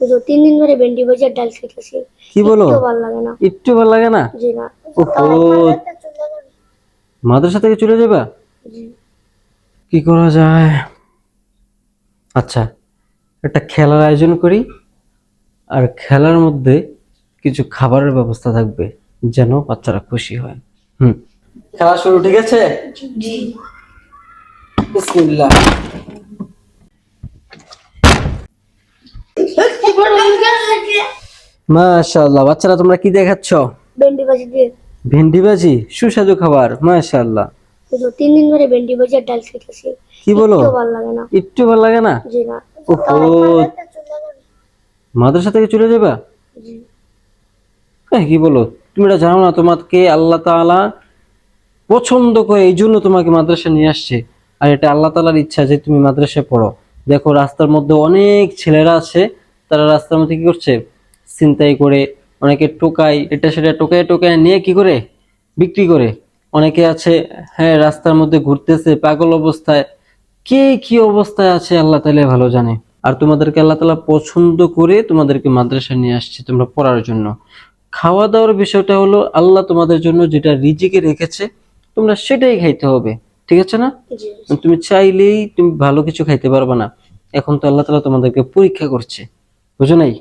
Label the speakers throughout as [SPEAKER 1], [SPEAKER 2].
[SPEAKER 1] হুজুর তিন দিন ধরে ভেন্ডি ভাজার ডাল খেতেছি
[SPEAKER 2] কি বলো?
[SPEAKER 1] একটু ভালো লাগে না।
[SPEAKER 2] একটু ভালো লাগে না?
[SPEAKER 1] জি না।
[SPEAKER 2] ওহো। মাদ্রাসা থেকে চলে যাবা?
[SPEAKER 1] জি।
[SPEAKER 2] কি করা যায়? আচ্ছা একটা খেলার আয়োজন করি আর খেলার মধ্যে কিছু খাবারের ব্যবস্থা থাকবে যেন বাচ্চারা খুশি হয়। হুম। খেলা শুরু ঠিক আছে?
[SPEAKER 1] জি।
[SPEAKER 2] বিসমিল্লাহ। মাশাআল্লাহ। বাচ্চারা তোমরা কি দেখাচ্ছ?
[SPEAKER 1] ভেন্ডি ভাজি দিয়ে।
[SPEAKER 2] ভেন্ডি ভাজি সুস্বাদু খাবার মাশাআল্লাহ।
[SPEAKER 1] হুজুর তিন দিন ধরে ভেন্ডি ভাজার ডাল খেতেছি
[SPEAKER 2] কি বলো?
[SPEAKER 1] একটু ভালো লাগে না।
[SPEAKER 2] একটু ভালো লাগে না?
[SPEAKER 1] জি না।
[SPEAKER 2] ওহো। মাদ্রাসা থেকে চলে যাবা?
[SPEAKER 1] জি।
[SPEAKER 2] হ্যাঁ কি বলো? তুমি এটা জানো না তোমাকে আল্লাহ তাআলা পছন্দ করে এই জন্য তোমাকে মাদ্রাসা নিয়ে আসছে। আর এটা আল্লাহ তাআলার ইচ্ছা যে তুমি মাদ্রাসায় পড়ো। দেখো রাস্তার মধ্যে অনেক ছেলেরা আছে তারা রাস্তার মধ্যে কি করছে? ছিনতাই করে অনেকে টোকাই এটা সেটা টোকায় টোকায় নিয়ে কি করে? বিক্রি করে। অনেকে আছে হ্যাঁ রাস্তার মধ্যে ঘুরতেছে পাগল অবস্থায়। কে কি অবস্থায় আছে আল্লাহ তাআলা ভালো জানে। আর তোমাদেরকে আল্লাহ তাআলা পছন্দ করে তোমাদেরকে মাদ্রাসা নিয়ে আসছে তোমরা পড়ার জন্য। খাওয়া দাওয়ার বিষয়টা হলো আল্লাহ তোমাদের জন্য যেটা রিজিকে রেখেছে তোমরা সেটাই খাইতে হবে। ঠিক আছে না? তুমি চাইলেই তুমি ভালো কিছু খাইতে পারবে না। এখন তো আল্লাহ তালা তোমাদেরকে পরীক্ষা করছে। বুঝো নাই?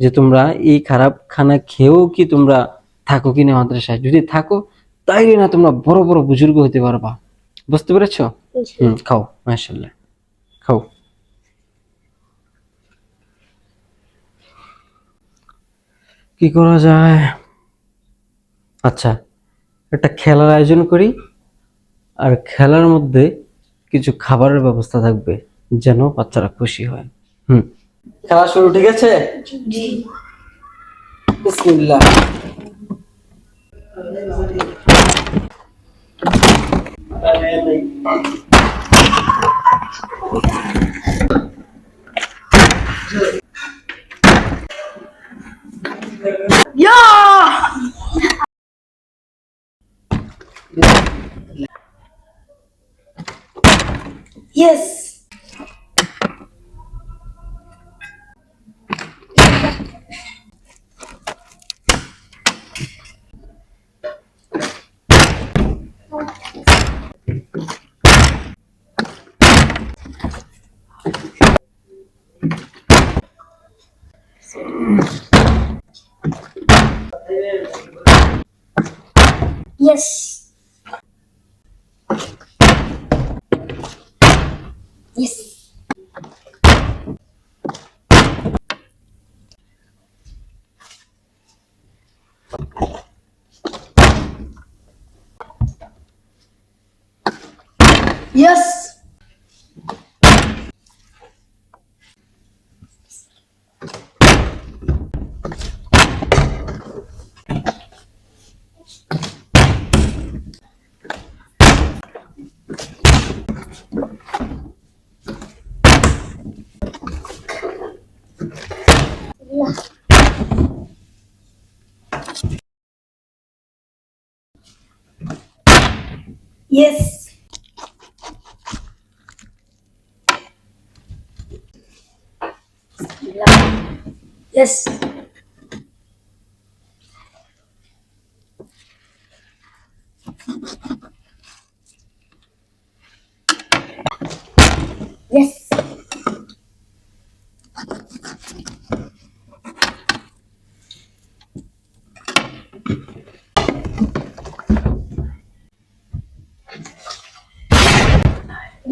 [SPEAKER 2] যে তোমরা এই খারাপ খানা খেয়েও কি তোমরা থাকো কি না মাদ্রাসায়? যদি থাকো তাইলে না তোমরা বড় বড় বুজুর্গ হতে পারবা। বুঝতে পেরেছ? হুম খাও মাশাল্লাহ খাও। কি করা যায়? আচ্ছা একটা খেলার আয়োজন করি আর খেলার মধ্যে কিছু খাবারের ব্যবস্থা থাকবে যেন বাচ্চারা খুশি হয়। হুম। খেলা শুরু ঠিক আছে?
[SPEAKER 1] জি।
[SPEAKER 2] বিসমিল্লাহ।
[SPEAKER 1] Yes. です。イエ。Yes! Yes. Yes. Yes.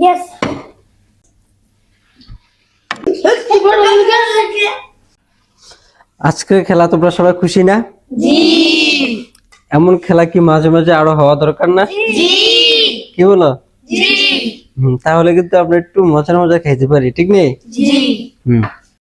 [SPEAKER 1] Yes.
[SPEAKER 2] আজকের খেলা তোমরা সবাই খুশি না?
[SPEAKER 1] জি।
[SPEAKER 2] এমন খেলা কি মাঝে মাঝে আরও হওয়া দরকার না?
[SPEAKER 1] জি।
[SPEAKER 2] কি বলো
[SPEAKER 1] জি।
[SPEAKER 2] তাহলে কিন্তু আমরা একটু মজার মজা খাইতে পারি ঠিক নেই?
[SPEAKER 1] জি।
[SPEAKER 2] হুম।